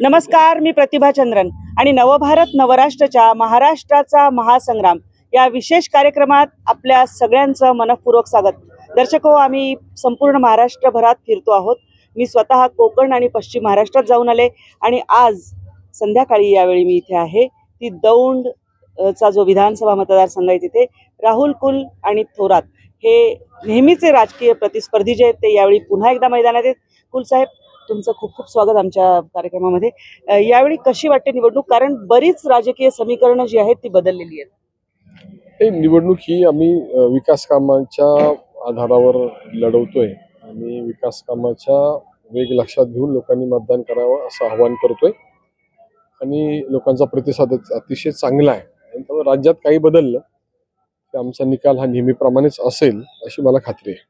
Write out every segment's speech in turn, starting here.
नमस्कार मी प्रतिभा चंद्रन आणि नवभारत नवराष्ट्रच्या महाराष्ट्राचा महासंग्राम या विशेष कार्यक्रमात आपल्या सगळ्यांचं मनपूर्वक स्वागत. दर्शक हो आम्ही संपूर्ण महाराष्ट्रभरात फिरतो आहोत. मी स्वतः कोकण आणि पश्चिम महाराष्ट्रात जाऊन आले आणि आज संध्याकाळी यावेळी मी इथे आहे. ती दौंड चा जो विधानसभा मतदारसंघ आहे तिथे राहुल कुल आणि थोरात हे नेहमीचे राजकीय प्रतिस्पर्धी जे आहेत ते यावेळी पुन्हा एकदा मैदानात आहेत. कुलसाहेब तुमचं खूप खूप स्वागत आमच्या कार्यक्रमामध्ये. यावेळी कशी वाटते निवडणूक? कारण बरीच राजकीय समीकरणं जी आहेत ती बदललेली आहेत. निवडणूक ही आम्ही विकास कामांच्या आधारावर लढवतोय. आणि विकास कामाच्या वेग लक्षात घेऊन लोकांनी मतदान करावं असं आवाहन करतोय. आणि लोकांचा प्रतिसाद अतिशय चांगला आहे. त्यामुळे राज्यात काही बदललं तर आमचा निकाल हा नेहमीप्रमाणेच असेल अशी मला खात्री आहे.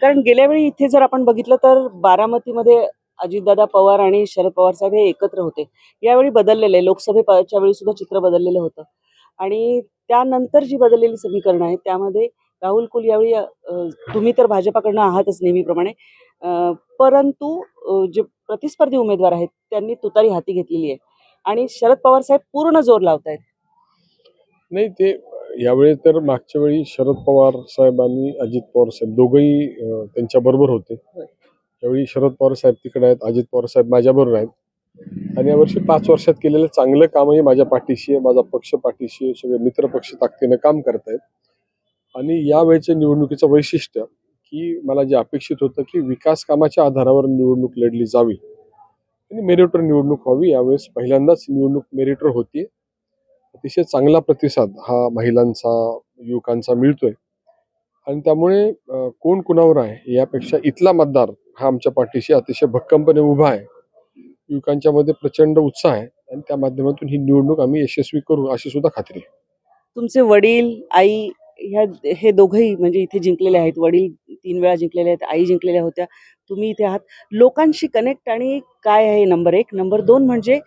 कारण गेल्या वेळी इथे जर आपण बघितलं तर बारामतीमध्ये अजितदादा पवार आणि शरद पवार साहेब हे एकत्र होते. यावेळी बदललेले लोकसभेच्या वेळी सुद्धा चित्र बदललेलं होतं. आणि त्यानंतर जी बदललेली समीकरणं आहेत त्यामध्ये राहुल कुल यावेळी तुम्ही तर भाजपाकडनं आहातच नेहमीप्रमाणे. परंतु जे प्रतिस्पर्धी उमेदवार आहेत त्यांनी तुतारी हाती घेतलेली आहे. आणि शरद पवार साहेब पूर्ण जोर लावत आहेत नाही ते यावेळी तर मागच्या वेळी शरद पवार साहेब आणि अजित पवार साहेब दोघंही अ, त्यांच्याबरोबर होते. होय. यावेळी शरद पवार साहेब तिकडे आहेत अजित पवार साहेब माझ्याबरोबर आहेत. आणि यावर्षी पाच वर्षात केलेलं चांगलं कामही माझ्या पाठीशी आहे माझा पक्ष पाठीशी आहे सगळे मित्र पक्ष ताकदीनं काम करतायत आणि यावेळच्या निवडणुकीचं वैशिष्ट्य की मला जे अपेक्षित होतं की विकास कामाच्या आधारावर निवडणूक लढली जावी. आणि मेरिटवर निवडणूक व्हावी यावेळेस पहिल्यांदाच निवडणूक मेरिटवर होती अतिशय चांगला प्रतिसाद हा महिलांचा युवकांचा मिळतोय. आणि त्यामुळे कोण कुणावर आहे यापेक्षा इथला मतदार हा आमच्या पाठीशी अतिशय भक्कमपणे उभा आहे. युवकांच्या मध्ये प्रचंड उत्साह आहे आणि त्या माध्यमातून ही निवडणूक आम्ही यशस्वी करू अशी सुद्धा खात्री आहे. तुमचे वडील आई ह्या हे दोघंही म्हणजे इथे जिंकलेले आहेत. वडील तीन वेळा जिंकलेले आहेत आई जिंकलेल्या होत्या. तुम्ही इथे आहात. लोकांशी कनेक्ट आणि काय आहे नंबर एक. नंबर दोन म्हणजे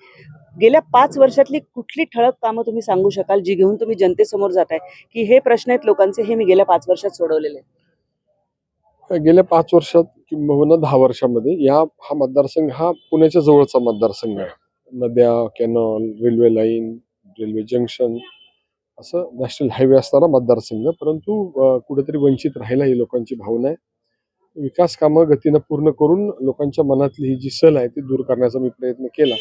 गेल्या पाच वर्षातली कुठली ठळक कामं तुम्ही सांगू शकाल जी घेऊन तुम्ही जनतेसमोर जाताय? की हे प्रश्न आहेत लोकांचे हे मी गेल्या पाच वर्षात सोडवलेले गेल्या पाच वर्षात किंबहुना दहा वर्षामध्ये या हा मतदारसंघ हा पुण्याच्या जवळचा मतदारसंघ आहे. नद्या canal railway line railway junction असं नॅशनल हायवे असणारा मतदारसंघ परंतु कुठेतरी वंचित राहिला ही लोकांची भावना आहे. विकास कामं गतीनं पूर्ण करून लोकांच्या मनातली ही जी सल आहे ती दूर करण्याचा मी प्रयत्न केला.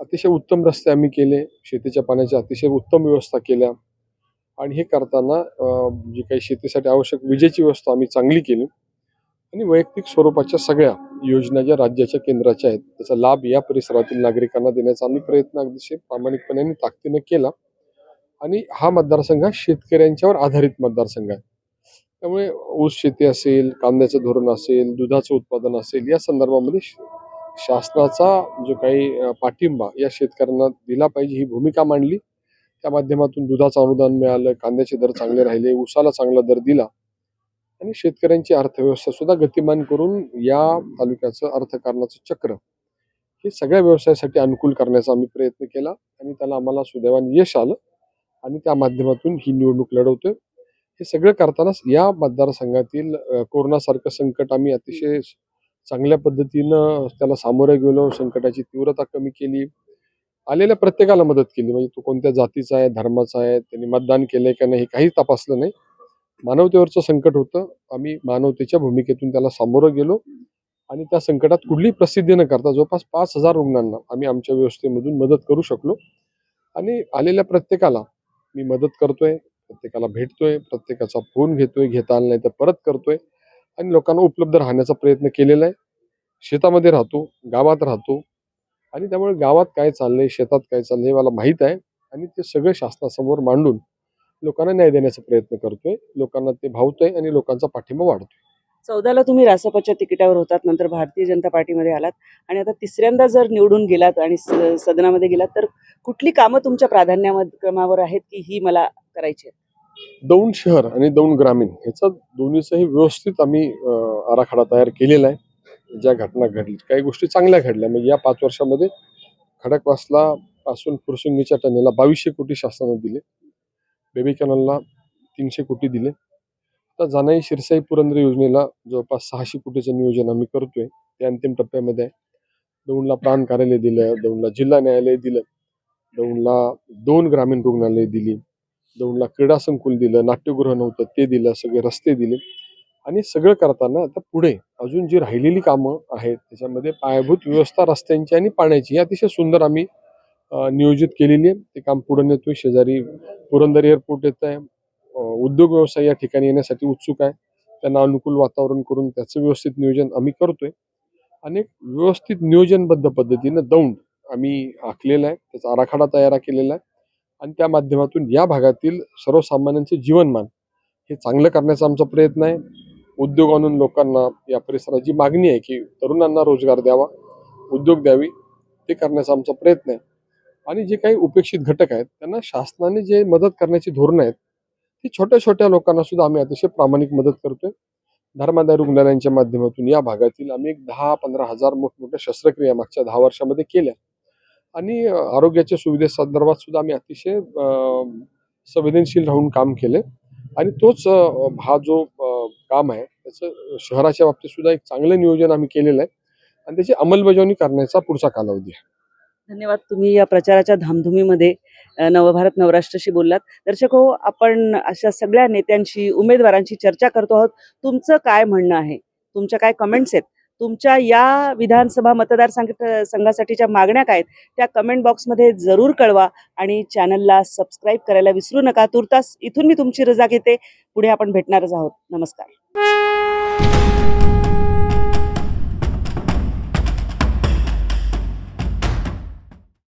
अतिशय उत्तम रस्ते आम्ही केले शेतीच्या पाण्याच्या अतिशय उत्तम व्यवस्था केल्या. आणि हे करताना जे जी काही शेतीसाठी आवश्यक विजेची व्यवस्था आम्ही चांगली केली. आणि वैयक्तिक स्वरूपाच्या सगळ्या योजना ज्या राज्याच्या केंद्राच्या आहेत त्याचा लाभ या परिसरातील नागरिकांना देण्याचा आम्ही प्रयत्न अतिशय प्रामाणिकपणे आणि ताकदीनं केला. आणि हा मतदारसंघ हा शेतकऱ्यांच्यावर आधारित मतदारसंघ आहे. त्यामुळे ऊस शेती असेल कांद्याचं धोरण असेल दुधाचं उत्पादन असेल या संदर्भामध्ये शासनाचा जो काही पाठिंबा या शेतकऱ्यांना दिला पाहिजे ही भूमिका मांडली. त्या माध्यमातून दुधाचं अनुदान मिळालं कांद्याचे दर चांगले राहिले उसाला चांगला दर दिला. आणि शेतकऱ्यांची अर्थव्यवस्था सुद्धा गतिमान करून या तालुक्याचं अर्थकारणाचं चक्र. हे सगळ्या व्यवसायासाठी अनुकूल करण्याचा आम्ही प्रयत्न केला आणि त्याला आम्हाला सुदैवाने यश आलं आणि त्या माध्यमातून ही निवडणूक लढवतोय. हे सगळं करतानाच या मतदारसंघातील कोरोनासारखं संकट आम्ही अतिशय चांगल्या पद्धतीनं त्याला सामोरं गेलो संकटाची तीव्रता कमी केली. आलेल्या प्रत्येकाला मदत केली. म्हणजे तो कोणत्या जातीचा आहे धर्माचा आहे त्यांनी मतदान केलंय का नाही हे काही तपासलं नाही. मानवतेवरचं संकट होतं. आम्ही मानवतेच्या भूमिकेतून त्याला सामोरं गेलो आणि त्या संकटात कुठलीही प्रसिद्धी न करता जवळपास पाच हजार रुग्णांना आम्ही आमच्या व्यवस्थेमधून मदत करू शकलो. आणि आलेल्या प्रत्येकाला मी मदत करतोय प्रत्येकाला भेटतोय प्रत्येकाचा फोन घेतोय घेता आला नाही तर परत करतोय. आणि लोकांना उपलब्ध राहण्याचा प्रयत्न केलेला आहे. शेतामध्ये राहतो गावात राहतो. आणि त्यामुळे गावात काय चाललंय शेतात काय चाललंय हे मला माहीत आहे. आणि ते सगळं शासनासमोर मांडून लोकांना न्याय देण्याचा प्रयत्न करतोय. लोकांना ते भावतोय आणि लोकांचा पाठिंबा वाढतोय. चौदाला तुम्ही रासपच्या तिकिटावर होतात नंतर भारतीय जनता पार्टीमध्ये आलात. आणि आता तिसऱ्यांदा जर निवडून गेलात आणि स- सदनामध्ये गेलात तर कुठली कामं तुमच्या प्राधान्यक्रमावर आहेत की ही मला करायची आहेत? दौंड शहर आणि दौंड ग्रामीण ह्याचा दोन्हीचाही व्यवस्थित आम्ही आराखडा तयार केलेला आहे. ज्या घटना घडली काही गोष्टी चांगल्या घडल्या. म्हणजे या पाच वर्षामध्ये खडकवासला पासून फुरसुंगीच्या टनेला बावीसशे कोटी शासनाने दिले. बेबी कॅनलला तीनशे कोटी दिले. आता जानाई शिरसाई पुरंदर योजनेला जवळपास सहाशे कोटीचं नियोजन आम्ही करतोय. ते अंतिम टप्प्यामध्ये आहे. दौंडला प्राण कार्यालय दिलं दौंडला जिल्हा न्यायालय दिलं दौंडला दोन ग्रामीण रुग्णालय दिली. दौंडला क्रीडा संकुल दिलं नाट्यगृह नव्हतं ते दिलं सगळे रस्ते दिले. आणि सगळं करताना आता पुढे अजून जी राहिलेली कामं आहेत त्याच्यामध्ये पायाभूत व्यवस्था रस्त्यांची आणि पाण्याची ही अतिशय सुंदर आम्ही नियोजित केलेली आहे. ते काम पुढे नेतोय. शेजारी पुरंदर एअरपोर्ट येत आहे. उद्योग व्यवसाय या ठिकाणी येण्यासाठी उत्सुक आहे. त्यांना अनुकूल वातावरण करून त्याचं व्यवस्थित नियोजन आम्ही करतोय. आणि व्यवस्थित नियोजनबद्ध पद्धतीनं दौंड आम्ही आखलेला आहे. त्याचा आराखडा तयार केलेला आहे. आणि त्या माध्यमातून या भागातील सर्वसामान्यांचे जीवनमान हे चांगलं करण्याचा आमचा प्रयत्न आहे. उद्योग आणून लोकांना या परिसराची मागणी आहे की तरुणांना रोजगार द्यावा उद्योग द्यावी ते करण्याचा आमचा प्रयत्न आहे. आणि जे काही उपेक्षित घटक आहेत त्यांना शासनाने जे मदत करण्याची धोरणं आहेत ती छोट्या छोट्या लोकांना सुद्धा आम्ही अतिशय प्रामाणिक मदत करतोय. धर्मादाय रुग्णालयांच्या माध्यमातून या भागातील आम्ही एक दहा पंधरा हजार मोठमोठ्या शस्त्रक्रिया मागच्या दहा वर्षामध्ये केल्या. आणि आरोग्याच्या सुविधेसंदर्भात सुद्धा आम्ही अतिशय संवेदनशील राहून काम केले. आणि तोच हा जो काम आहे त्याचं शहराच्या बाबतीत सुद्धा एक चांगलं नियोजन आम्ही केलेलं आहे. आणि त्याची अंमलबजावणी करण्याचा पुढचा कालावधी आहे. धन्यवाद. तुम्ही या प्रचाराच्या धामधुमीमध्ये नवभारत नवराष्ट्राशी बोललात. दर्शक हो आपण अशा सगळ्या नेत्यांशी उमेदवारांशी चर्चा करतो आहोत. तुमचं काय म्हणणं आहे? तुमच्या काय कमेंट्स आहेत? तुमच्या या विधानसभा मतदारसंघ संघासाठीच्या मागण्या काय आहेत? त्या कमेंट बॉक्समध्ये जरूर कळवा आणि चॅनलला सबस्क्राईब करायला विसरू नका. तुर्तास इथून मी तुमची रजा घेते. पुढे आपण भेटणारच आहोत. नमस्कार.